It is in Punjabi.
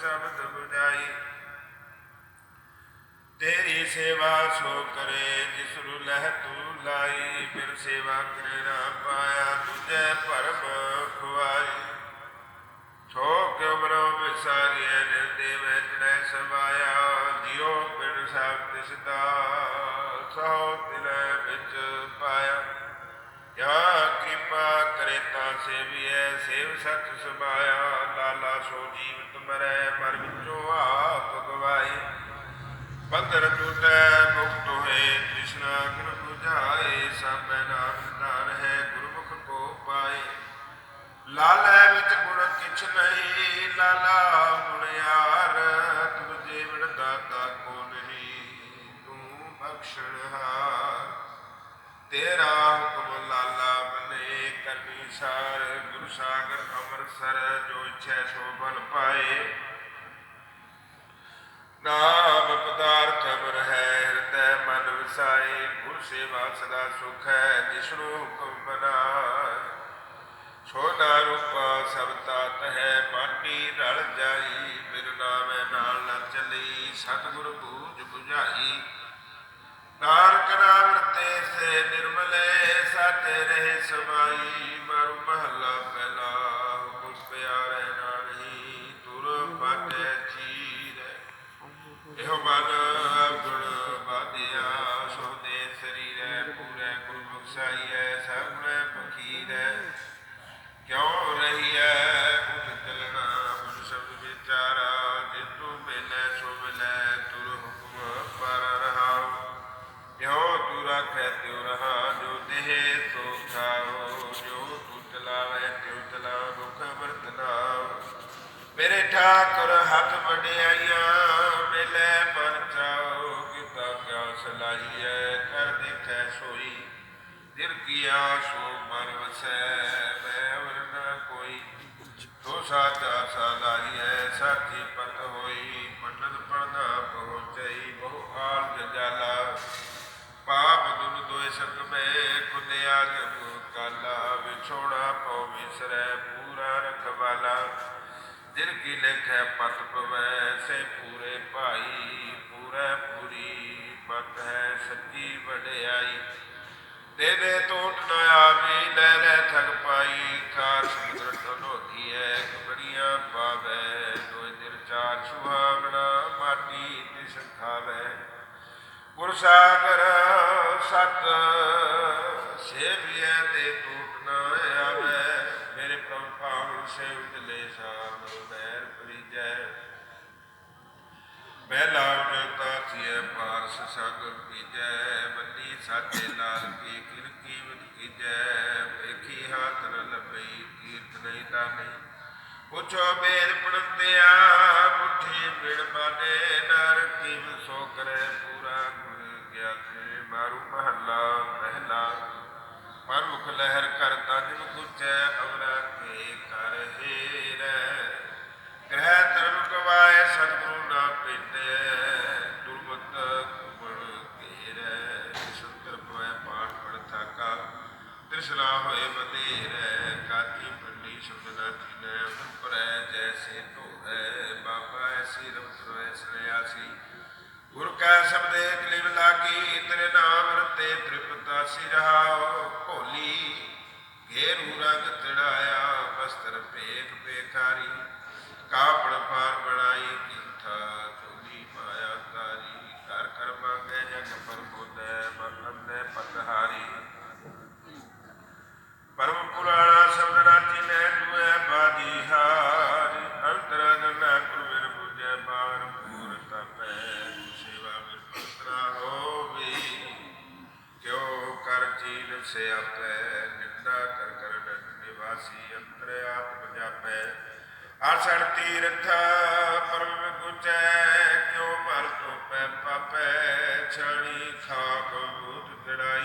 ਸ਼ਬਦ ਬੁਝਾਈ ਤੇਰੀ ਸੇਵਾ ਸੋ ਕਰੇ, ਜਿਸ ਨੂੰ ਲਹਿ ਤੂੰ ਲਾਈ, ਫਿਰ ਸੇਵਾ ਕਰੇ ਨਾ ਪਾਇਆ ਤੁਝੇ ਭਰਮ ਖੁਆਈ। ਸੋ ਕਿਉ ਮਰੋ ਵਿਸਾਰੀਐ ਨਿਰਦੇ ਮੈਂ ਸਮਾਇਆ, ਜਿਉ ਪਿੰਡ ਸਭ ਤਿਸਦਾ ਸੋ ਤਿਲੈ ਵਿੱਚ ਪਾਇਆ। ਯਾ ਕਿਰਪਾ ਸੇਵੀਐ, ਸੇਵ ਸਤ ਸੁਭਾਇਆ, ਲਾਲਾ ਸੋ ਜੀਵਤ ਮਰੈ ਮਰ ਵਿੱਚੋਂ ਆਪ ਗਵਾਈ ਬੰਦਰ ਟੂਟੈ, ਮੁਕਤ ਹੋਏ, ਕ੍ਰਿਸ਼ਨਾ ਗੁਰ 부ਝਾਏ, ਸਭੈ ਨਾਮ ਦਾਨ ਹੈ, ਗੁਰਮੁਖ ਕੋ ਪਾਏ। ਲਾਲੈ ਵਿੱਚ ਗੁਣ ਕਿਛ ਨਹੀਂ, ਲਾਲਾ ਗੁਣ ਯਾਰ ਤੁਮ ਜੀਵਨ ਦਾਤਾ ਕੋ ਨਹੀਂ, ਤੂੰ ਬਖਸ਼ਣ ਤੇਰਾ ਹੁਕਮ ਬਨੇ ਸਾਰ, ਗੁਰੂ ਸਾਗਰ ਅੰਮ੍ਰਿਤਸਰ, ਜੋ ਇੱਛੈ ਸੋ ਬਲ ਪਾਏ। ਨਾਮ ਪਦਾਰਥ ਅਮਰ ਹੈ ਹਿਰਦੈ ਮਨ ਵਸਾਏ, ਗੁਰ ਸੇਵਾ ਸਦਾ ਸੁਖ ਹੈ, ਜਿਸਨੂੰ ਹੁਕਮ ਬਨਾਏ ਛੋਟਾ ਰੂਪਾ ਸਭ ਤਾਤ ਹੈ ਮਾਟੀ ਰਲ ਜਾਈ, ਬਿਨ ਨਾਮੈ ਨਾਲ ਨ ਚਲੀ, ਸਤਿਗੁਰ ਬੂਝ 부ਝਾਈ ਨਾਨਕ ਨਾਮ ਤੇ ਸੇ ਨਿਰਮਲੇ ਸਾਤੇ ਰਹੇ ਸਮਾਈ ਪੂਰੇ ਗੁਰੂ ਬਖਸ਼ਾਈਐ ਸਭਨੇ ਫਕੀਰੈ। ਕਿਉ ਰਹੀਐ ਉਠ ਚਲਣਾ? ਮਨ ਸ਼ਬਦ ਵਿਚਾਰਾ ਜੇ ਤੂੰ ਮਿਲੇ ਸੋ ਮਿਲੇ ਤੁਰ ਹੁਕਮ ਪਰ ਰਹਾਉ। ਜੋ ਤੂੰ ਰਾਖੈ, ਤਿਉ ਰਹਾ, ਜੋ ਦੇਹ ਸੋ ਖਾਓ ਜੋ ਤੂੰ ਚਲਾਵੇ, ਤਿਉ ਚਲਾ ਮੁਖ ਅਮਰਤ ਨਾਮ ਮੇਰੇ ਠਾਕੁਰ ਹੱਥ ਵਡਿਆਈਆਂ, ਮਿਲੇ ਮਨ ਕੀਤਾ ਕਿਆ ਸਲਾਹੀਐ ਕਰ ਦੇਖੈ ਸੋਈ। ਦਿਲ ਕੀਆ ਸੋ ਮਨ ਵਸੈ ਮੈਂ ਅਵਰ ਨ ਕੋਈ। ਤੋ ਸਾਚਾ ਹੈ ਸਾਚੀ ਪਤ ਹੋਈ ਪੰਡਤ ਪੜਨਾ ਪਹੁੰਚਈ, ਬਹੁ ਆਲ ਜਜਾਲਾ। ਪਾਪ ਦੁਨ ਦੋਇ ਸਤ ਮੈਂ ਕੁਲਿਆ ਜਮ ਕਾਲਾ। ਵਿਛੋੜਾ ਪਉ ਵਿਸਰੈ, ਪੂਰਾ ਰਖਵਾਲਾ। ਦਿਲ ਕੀ ਲੇਖੈ, ਪਤ ਪਵੈ, ਸੇ ਪੂਰੇ ਭਾਈ, ਪੂਰੇ ਪੂਰੀ ਪਤ ਹੈ, ਸੱਚੀ ਵਡਿਆਈ ਦੇ ਦੇ ਟੋਟ ਨ ਆਵੀ, ਲੈ ਲੈ ਥਗ ਪਾਈ ਖਾਰ ਸਮੁੰਦਰ ਟਲੋਕੀ ਹੈ ਕਬੜੀਆਂ ਪਾਵੇ ਦੋਇ ਦਿਲ ਚਾਰ ਸੁਹਾਵਣਾ ਮਾਟੀ ਤਿਸ ਖਾਵੇ ਗੁਰ ਸਾਗਰ ਸਤ ਸੇਵੀਐ ਤੇ ਟੂਟ ਨ ਆਵੇ, ਮੇਰੇ ਪ੍ਰਭ ਭਾਵ ਸੇ ਉਤਲੇ ਸਾਬ ਬੈਰ ਪ੍ਰੀਜੈ ਬਹਿਲਾ ਉਡਤਾ ਥੀਏ ਪਾਰਸ ਸਾਗਰ ਕੀਜੈ ਬੰਦੀ ਸਾਚੇ ਲਾਲ ਕੀ ਕਿਰ ਕੀਮਤ ਕੀਜੈ, ਵੇਖੀ ਹਾਥ ਨ ਲੱਭਈ ਕੀਰਤ ਨਹੀਂ ਤਾਨੇ ਪੁੱਛੋ ਬੇਰ ਪੜਤਿਆ ਮੁਠੀ ਮਿੜ ਮਾਨੇ ਨਰ ਕੀਮ ਸੋ ਕਰੇ ਪੂਰਾ ਗੁਰ ਗਿਆਤੇ ਮਾਰੂ ਮਹੱਲਾ ਪਹਿਲਾ ਪਰਮੁਖ ਲਹਿਰ ਕਰ ਜਿਨ ਗੁਚੈ ਅਵਰਾ ਕੇ ਤ੍ਰਿਸ਼ਨਾ ਹੋਏ ਬਧੇਰੈ ਕਾਤੀ ਪੰਡੀ ਸ਼ਬਦ ਨਾ ਉਪਰੈ ਜੈਸੇ ਧੋਰੈ ਬਾਬਾ ਐਸੀ ਰਮਤ ਰੋਇ ਸਨਿਆਸੀ। ਗੁਰ ਕੈ ਸਬਦੇ ਕਲਿਵ ਲਾਗੀ, ਤੇਰੇ ਨਾਮ ਰਤੇ ਤ੍ਰਿਪਤਾਸੀ ਰਹਾਉ। ਭੋਲੀ, ਘੇਰੂ ਰੰਗ ਤੜਾਇਆ, ਬਸਤਰ ਭੇਖ ਭੇਖਾਰੀ। ਕਾਪੜ ਪਾਰ ਬਣਾਈ ਸੇ ਆਪੈ ਨਿੰਦਾ ਕਰ ਕਰਨ ਨਿਵਾਸੀ ਅੰਤਰ ਆਤਮ ਜਾਪੈ ਆਸਣ ਤੀਰਥ ਪਰਮ ਗੁਜੈ ਕਿਉ ਮਰ ਤੋ ਪੈ ਪਾਪੈ, ਛਾਣੀ ਖਾਕ ਬੂਤ ਜੜਾਈ